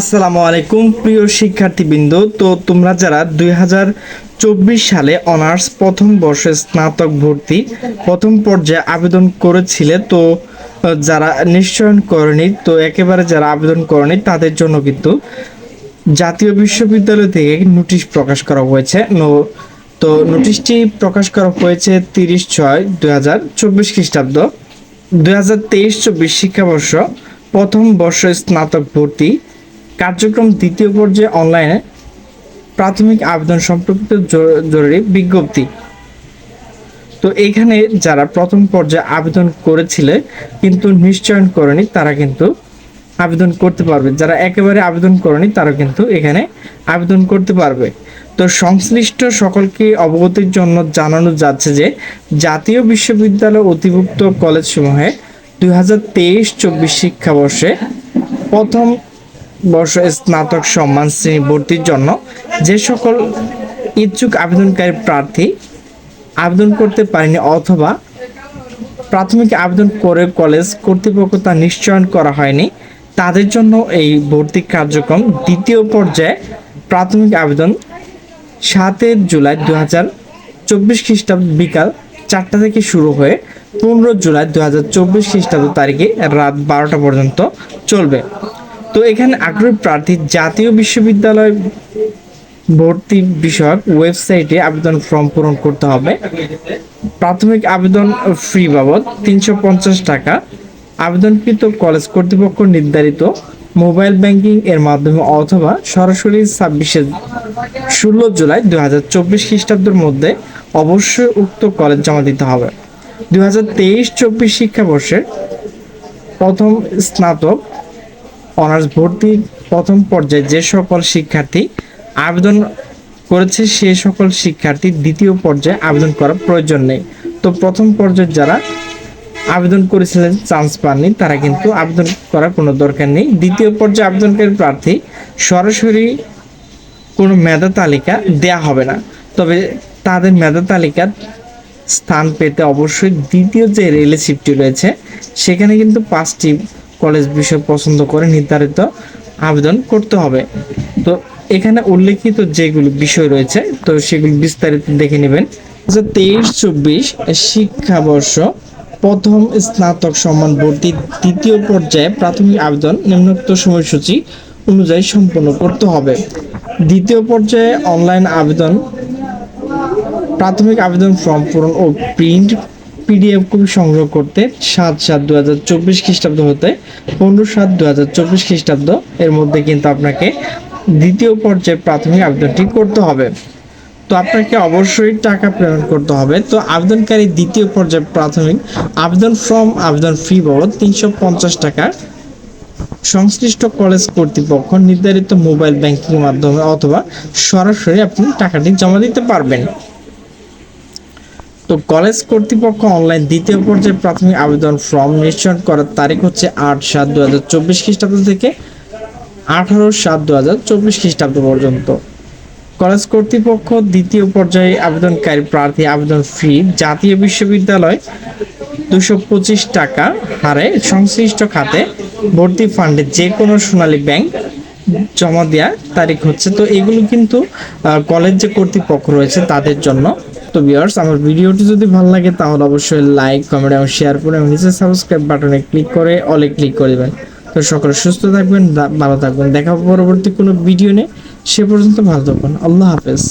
আসসালামু আলাইকুম, প্রিয় শিক্ষার্থীবৃন্দ। তো তোমরা যারা দুই হাজার চব্বিশ সালে অনার্স প্রথম বর্ষে স্নাতক ভর্তি প্রথম পর্যায়ে আবেদন করেছিলে, তো যারা নিশ্চয়ন করেনি, তো একেবারে যারা আবেদন করেনি, তাদের জন্য কিন্তু জাতীয় বিশ্ববিদ্যালয় থেকে নোটিশ প্রকাশ করা হয়েছে। তো নোটিশটি প্রকাশ করা হয়েছে তিরিশ ছয় দুই হাজার চব্বিশ খ্রিস্টাব্দ। দুই হাজার তেইশ চব্বিশ শিক্ষাবর্ষ প্রথম বর্ষ স্নাতক ভর্তি কার্যক্রম দ্বিতীয় পর্যায়ে অনলাইনে প্রাথমিক আবেদন সম্পর্কিত জরুরি বিজ্ঞপ্তি। তো এখানে যারা প্রথম পর্যায়ে আবেদন করেছিলে, কিন্তু নিশ্চয়ন করেনি, তারা কিন্তু আবেদন করতে পারবে। যারা একেবারে আবেদন করেনি তারা কিন্তু এখানে আবেদন করতে পারবে। তো সংশ্লিষ্ট সকলকে অবগতির জন্য জানানো যাচ্ছে যে, জাতীয় বিশ্ববিদ্যালয় অধিভুক্ত কলেজসমূহে দুই হাজার তেইশ চব্বিশ শিক্ষাবর্ষে প্রথম বর্ষ স্নাতক সম্মান শ্রেণি ভর্তির জন্য যে সকল ইচ্ছুক আবেদনকারী প্রার্থী আবেদন করতে পারেনি অথবা প্রাথমিক আবেদন করে কলেজ কর্তৃপক্ষ তা নিশ্চয়ন করা হয়নি, তাদের জন্য এই ভর্তি কার্যক্রম দ্বিতীয় পর্যায়ে প্রাথমিক আবেদন সাতের জুলাই দু হাজার চব্বিশ খ্রিস্টাব্দ বিকাল চারটা থেকে শুরু হয়ে পনেরো জুলাই দু হাজার চব্বিশ খ্রিস্টাব্দ তারিখে রাত বারোটা পর্যন্ত চলবে। তো এখানে আগ্রহী প্রার্থী জাতীয় বিশ্ববিদ্যালয় ভর্তি বিষয়ক ওয়েবসাইটে আবেদন ফর্ম পূরণ করতে হবে। প্রাথমিক আবেদন ফ্রি বাবদ তিনশো পঞ্চাশ টাকা। আবেদনকৃত কলেজ কর্তৃপক্ষ নির্ধারিত মোবাইল ব্যাংকিং এর মাধ্যমে অথবা সরাসরি ছাব্বিশে ষোলো জুলাই দু হাজার চব্বিশ খ্রিস্টাব্দের মধ্যে অবশ্যই উক্ত কলেজ জমা দিতে হবে। দু হাজার তেইশ চব্বিশ শিক্ষাবর্ষের প্রথম স্নাতক অনার্স ভর্তি প্রথম পর্যায়ে যে সকল শিক্ষার্থী আবেদন করেছে, সে সকল শিক্ষার্থী দ্বিতীয় পর্যায়ে আবেদন করার প্রয়োজন নেই। তো প্রথম পর্যায়ে যারা আবেদন করেছিলেন, চান্স পাননি, তারা কিন্তু আবেদন করার কোনো দরকার নেই। দ্বিতীয় পর্যায়ে আবেদনকারী প্রার্থী সরাসরি কোনো মেধা তালিকা দেয়া হবে না। তবে তাদের মেধা তালিকার স্থান পেতে অবশ্যই দ্বিতীয় যে রিলেশিপটি রয়েছে, সেখানে কিন্তু পাঁচটি কলেজ বিষয় পছন্দ করে নির্ধারিত আবেদন করতে হবে। তো এখানে উল্লেখিত যেগুলো বিষয় রয়েছে, তো সেগুলো বিস্তারিত দেখে নেবেন। তেইশ চব্বিশ শিক্ষাবর্ষ প্রথম স্নাতক সম্মান ভর্তি দ্বিতীয় পর্যায়ে প্রাথমিক আবেদন নিম্নোক্ত সময়সূচি অনুযায়ী সম্পন্ন করতে হবে। দ্বিতীয় পর্যায়ে অনলাইন আবেদন, প্রাথমিক আবেদন ফর্ম পূরণ ও প্রিন্ট পিডিএফ কপি সংগ্রহ করতে সাত সাত দু হাজার চব্বিশ খ্রিস্টাব্দ হতে পনেরো সাত দু হাজার চব্বিশ খ্রিস্টাব্দ। এর মধ্যে কিন্তু আপনাকে দ্বিতীয় পর্যায়ে প্রাথমিক আবেদনটি করতে হবে। তো আপনাকে অবশ্যই টাকা প্রেরণ করতে হবে। তো আবেদনকারী দ্বিতীয় পর্যায়ে প্রাথমিক আবেদন ফর্ম, আবেদন ফি বাবদ তিনশো পঞ্চাশ টাকা সংশ্লিষ্ট কলেজ কর্তৃপক্ষ নির্ধারিত মোবাইল ব্যাংকিং মাধ্যমে অথবা সরাসরি আপনি টাকাটি জমা দিতে পারবেন। তো কলেজ কর্তৃপক্ষ অনলাইন দ্বিতীয় পর্যায়ে প্রাথমিক আবেদন ফর্ম নিশ্চয়ন করার তারিখ হচ্ছে আট সাত দু হাজার চব্বিশ খ্রিস্টাব্দ থেকে আঠারো সাত দু হাজার চব্বিশ খ্রিস্টাব্দ পর্যন্ত। কলেজ কর্তৃপক্ষ দ্বিতীয় পর্যায়ে আবেদনকারী প্রার্থী আবেদন ফি জাতীয় বিশ্ববিদ্যালয় দুশো পঁচিশ টাকা হারে সংশ্লিষ্ট খাতে ভর্তি ফান্ডে যে কোনো সোনালী ব্যাংক জমা দেওয়ার তারিখ হচ্ছে। তো এগুলো কিন্তু কলেজ যে কর্তৃপক্ষ রয়েছে তাদের জন্য। তো ভিউয়ার্স আমার ভিডিওটি যদি ভালো লাগে তাহলে অবশ্যই লাইক কমেন্ট এবং শেয়ার করে এবং নিচে সাবস্ক্রাইব বাটনে ক্লিক করে অলে ক্লিক করে দেবেন। তো সকলে সুস্থ থাকবেন ভালো থাকবেন। দেখা পরবর্তী কোনো ভিডিও নেই সে পর্যন্ত ভালো থাকবেন। আল্লাহ হাফেজ।